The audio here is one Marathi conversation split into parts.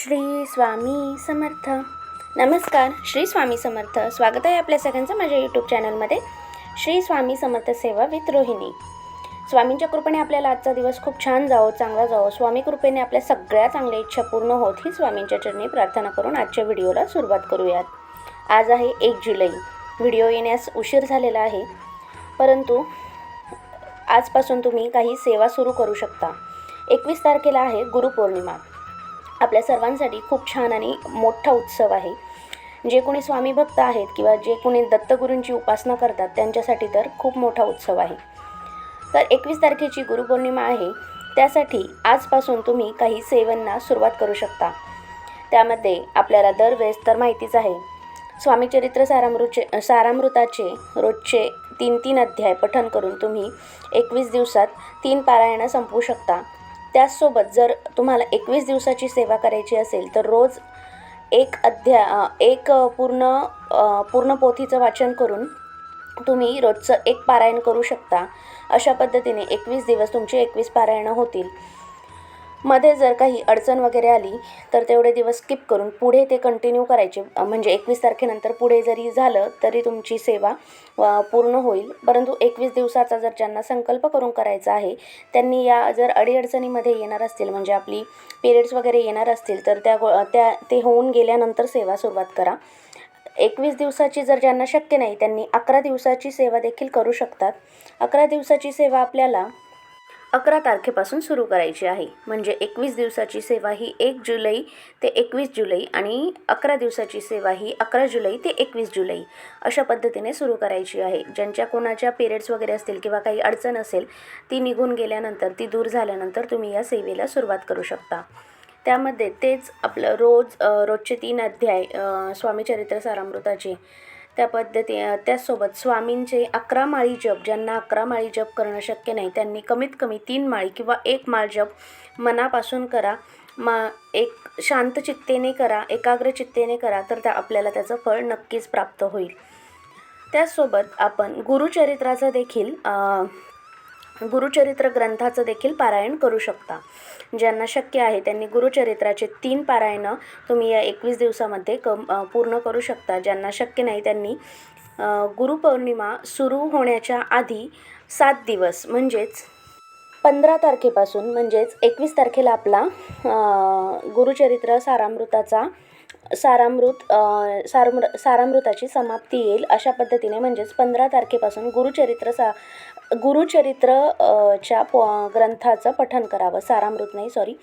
श्री स्वामी समर्थ. नमस्कार श्री स्वामी समर्थ. स्वागत आहे आपल्या सगळ्यांचं माझ्या यूट्यूब चॅनलमध्ये श्री स्वामी समर्थ सेवा विथ रोहिणी. स्वामींच्या कृपेने आपल्याला आजचा दिवस खूप छान जावो चांगला जावो. स्वामी कृपेने आपल्या सगळ्या चांगल्या इच्छा पूर्ण होत ही स्वामींच्या चरणी प्रार्थना करून आजच्या व्हिडिओला सुरुवात करूयात. आज आहे एक जुलै. व्हिडिओ येण्यास उशीर झालेला आहे. परंतु आजपासून तुम्ही काही सेवा सुरू करू शकता. एकवीस तारखेला आहे गुरुपौर्णिमा. आपल्या सर्वांसाठी खूप छान आणि मोठा उत्सव आहे. जे कोणी स्वामी भक्त आहेत किंवा जे कोणी दत्तगुरूंची उपासना करतात त्यांच्यासाठी तर खूप मोठा उत्सव आहे. तर एकवीस तारखेची गुरुपौर्णिमा आहे. त्यासाठी आजपासून तुम्ही काही सेवांना सुरुवात करू शकता. त्यामध्ये आपल्याला दरवेळेस तर माहितीच आहे स्वामी चरित्र सारामृताचे रोजचे तीन तीन अध्याय पठन करून तुम्ही एकवीस दिवसात तीन पारायणं संपवू शकता. त्याचसोबत जर तुम्हाला एकवीस दिवसाची सेवा करायची असेल तर रोज एक अध्या एक पूर्ण पूर्ण पोथीचं वाचन करून तुम्ही रोजचं एक पारायण करू शकता. अशा पद्धतीने एकवीस दिवस तुमची एकवीस पारायणं होतील. मध्ये जर काही अडचण वगैरे आली तर तेवढे दिवस स्किप करून पुढे ते कंटिन्यू करायचे. म्हणजे एकवीस तारखेनंतर पुढे जरी झालं तरी तुमची सेवा पूर्ण होईल. परंतु एकवीस दिवसाचा जर ज्यांना संकल्प करून करायचा आहे त्यांनी या जर अडीअडचणीमध्ये येणार असतील म्हणजे आपली पिरियड्स वगैरे येणार असतील तर त्या गो त्या ते होऊन गेल्यानंतर सेवा सुरुवात करा. एकवीस दिवसाची जर ज्यांना शक्य नाही त्यांनी अकरा दिवसाची सेवा देखील करू शकतात. अकरा दिवसाची सेवा आपल्याला अकरा तारखेपासून सुरू करायची आहे. म्हणजे एकवीस दिवसाची सेवा ही एक जुलै ते एकवीस जुलै आणि अकरा दिवसाची सेवा ही अकरा जुलै ते एकवीस जुलै अशा पद्धतीने सुरू करायची आहे. ज्यांच्या कोणाच्या पिरियड्स वगैरे असतील किंवा काही अडचण असेल ती निघून गेल्यानंतर ती दूर झाल्यानंतर तुम्ही या सेवेला सुरुवात करू शकता. त्यामध्ये तेच आपलं रोज रोजचे तीन अध्याय स्वामीचरित्र स्वामी चरित्र सारामृताचे त्या पद्धती त्याचसोबत स्वामींचे अकरा माळी जप ज्यांना अकरा माळी जप करणं शक्य नाही त्यांनी कमीत कमी तीन माळी किंवा एक माळ जप मनापासून करा. मा एक शांत चित्तेने करा एकाग्र चित्तेने करा तर त्या आपल्याला त्याचं फळ नक्कीच प्राप्त होईल. त्याचसोबत आपण गुरुचरित्राचं देखील गुरुचरित्र ग्रंथाचं देखील पारायण करू शकता. ज्यांना शक्य आहे त्यांनी गुरुचरित्राचे तीन पारायणं तुम्ही या एकवीस दिवसामध्ये कम पूर्ण करू शकता. ज्यांना शक्य नाही त्यांनी गुरुपौर्णिमा सुरू होण्याच्या आधी सात दिवस म्हणजेच पंधरा तारखेपासून म्हणजेच एकवीस तारखेला आपला गुरुचरित्र सारामृताचा सारामृत सारमृ सारामृताची समाप्ती येईल. अशा पद्धतीने म्हणजेच पंधरा तारखेपासून गुरुचरित्र सा गुरुचरित्र च्या प ग्रंथाचं पठण करावं. सारामृत नाही सॉरी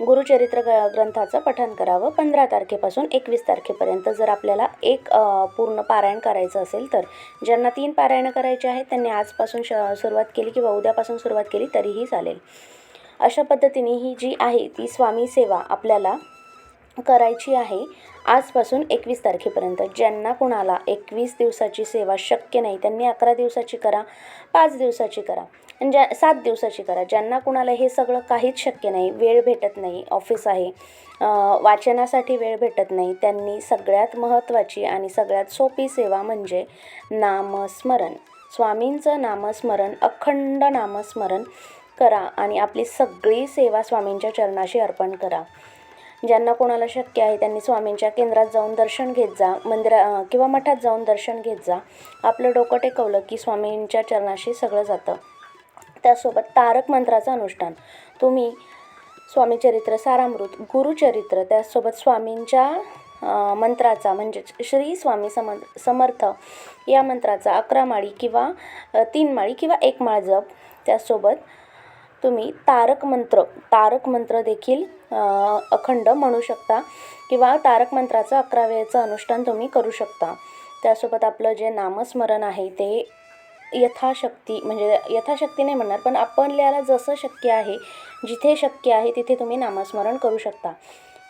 गुरुचरित्र ग ग्रंथाचं पठण करावं पंधरा तारखेपासून एकवीस तारखेपर्यंत. जर आपल्याला एक पूर्ण पारायण करायचं असेल तर. ज्यांना तीन पारायणं करायचे आहेत त्यांनी आजपासून श सुरुवात केली किंवा उद्यापासून सुरुवात केली तरीही चालेल. अशा पद्धतीने ही जी आहे ती स्वामी सेवा आपल्याला करायची आहे. आजपासून एकवीस तारखेपर्यंत. ज्यांना कुणाला एकवीस दिवसाची सेवा शक्य नाही त्यांनी अकरा दिवसाची करा पाच दिवसाची करा आणि ज्या सात दिवसाची करा. ज्यांना कुणाला हे सगळं काहीच शक्य नाही वेळ भेटत नाही ऑफिस आहे वाचनासाठी वेळ भेटत नाही त्यांनी सगळ्यात महत्त्वाची आणि सगळ्यात सोपी सेवा म्हणजे नामस्मरण. स्वामींचं नामस्मरण अखंड नामस्मरण करा आणि आपली सगळी सेवा स्वामींच्या चरणाशी अर्पण करा. ज्यांना कोणाला शक्य आहे त्यांनी स्वामींच्या केंद्रात जाऊन दर्शन घेत जा मंदिरा किंवा मठात जाऊन दर्शन घेत जा. आपलं डोकं टेकवलं की स्वामींच्या चरणाशी सगळं जातं. त्यासोबत तारक मंत्राचं अनुष्ठान. तुम्ही स्वामी चरित्र सारामृत गुरुचरित्र त्यासोबत स्वामींच्या मंत्राचा म्हणजेच श्री स्वामी सम समर्थ या मंत्राचा अकरा माळी किंवा तीन माळी किंवा एक माळ जप त्यासोबत तुम्ही तारक मंत्र तारक मंत्र देखील अखंड म्हणू शकता किंवा तारक मंत्राचं अकरा वेळेचं अनुष्ठान तुम्ही करू शकता. त्यासोबत आपलं जे नामस्मरण आहे ते यथाशक्ती म्हणजे यथाशक्ती नाही म्हणणार पण आपल्याला जसं शक्य आहे जिथे शक्य आहे तिथे तुम्ही नामस्मरण करू शकता.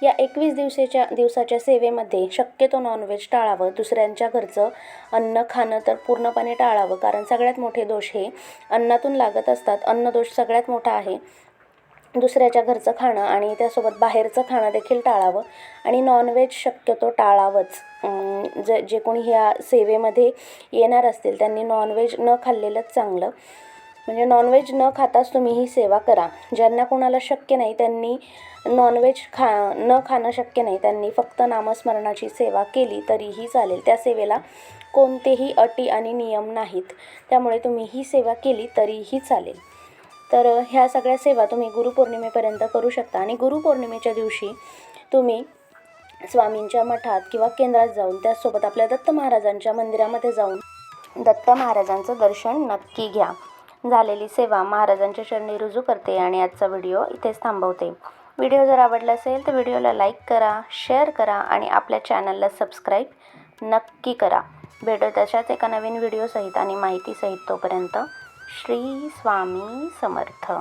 या एकवीस दिवसाच्या दिवसाच्या सेवेमध्ये शक्यतो नॉनव्हेज टाळावं दुसऱ्यांच्या घरचं अन्न खाणं तर पूर्णपणे टाळावं कारण सगळ्यात मोठे दोष हे अन्नातून लागत असतात. अन्नदोष सगळ्यात मोठा आहे. दुसऱ्याच्या घरचं खाणं आणि त्यासोबत बाहेरचं खाणं देखील टाळावं. आणि नॉनव्हेज शक्यतो टाळावंच. ज जे कोणी ह्या सेवेमध्ये येणार असतील त्यांनी नॉनव्हेज न खाल्लेलंच चांगलं. म्हणजे नॉनव्हेज न खाताच तुम्ही ही सेवा करा. ज्यांना कोणाला शक्य नाही त्यांनी नॉनव्हेज खा न खाणं शक्य नाही त्यांनी फक्त नामस्मरणाची सेवा केली तरीही चालेल. त्या सेवेला कोणतेही अटी आणि नियम नाहीत. त्यामुळे तुम्ही ही सेवा केली तरीही चालेल. तर ह्या सगळ्या सेवा तुम्ही गुरुपौर्णिमेपर्यंत करू शकता आणि गुरुपौर्णिमेच्या दिवशी तुम्ही स्वामींच्या मठात किंवा केंद्रात जाऊन त्याचसोबत आपल्या दत्त महाराजांच्या मंदिरामध्ये जाऊन दत्त महाराजांचं दर्शन नक्की घ्या. झालेली सेवा महाराजांच्या चरणी रुजू करते आणि आजचा व्हिडिओ इथेच थांबवते. व्हिडिओ जर आवडला असेल तर व्हिडिओला लाईक करा शेअर करा आणि आपल्या चॅनलला सबस्क्राईब नक्की करा. भेटू तशाच एका नवीन व्हिडिओसहित आणि माहितीसहित तोपर्यंत श्री स्वामी समर्थ.